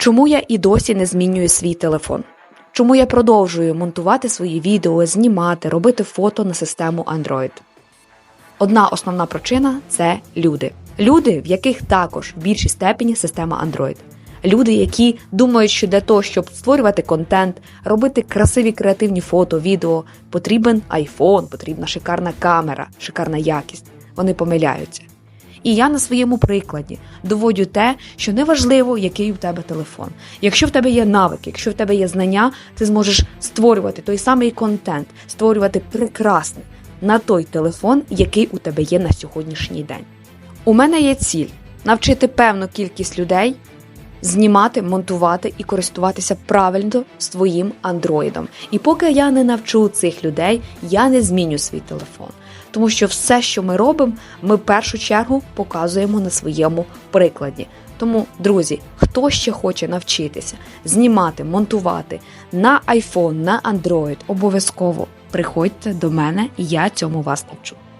Чому я і досі не змінюю свій телефон? Чому я продовжую монтувати свої відео, знімати, робити фото на систему Android? Одна основна причина це люди. Люди, в яких також в більшій степені система Android. Люди, які думають, що для того, щоб створювати контент, робити красиві креативні фото, відео, потрібен iPhone, потрібна шикарна камера, шикарна якість. Вони помиляються. І я на своєму прикладі доводю те, що неважливо, який у тебе телефон. Якщо в тебе є навики, якщо в тебе є знання, ти зможеш створювати той самий контент, створювати прекрасне на той телефон, який у тебе є на сьогоднішній день. У мене є ціль навчити певну кількість людей знімати, монтувати і користуватися правильно своїм андроїдом. І поки я не навчу цих людей, я не зміню свій телефон. Тому що все, що ми робимо, ми в першу чергу показуємо на своєму прикладі. Тому, друзі, хто ще хоче навчитися знімати, монтувати на iPhone, на Android, обов'язково приходьте до мене, і я цьому вас навчу.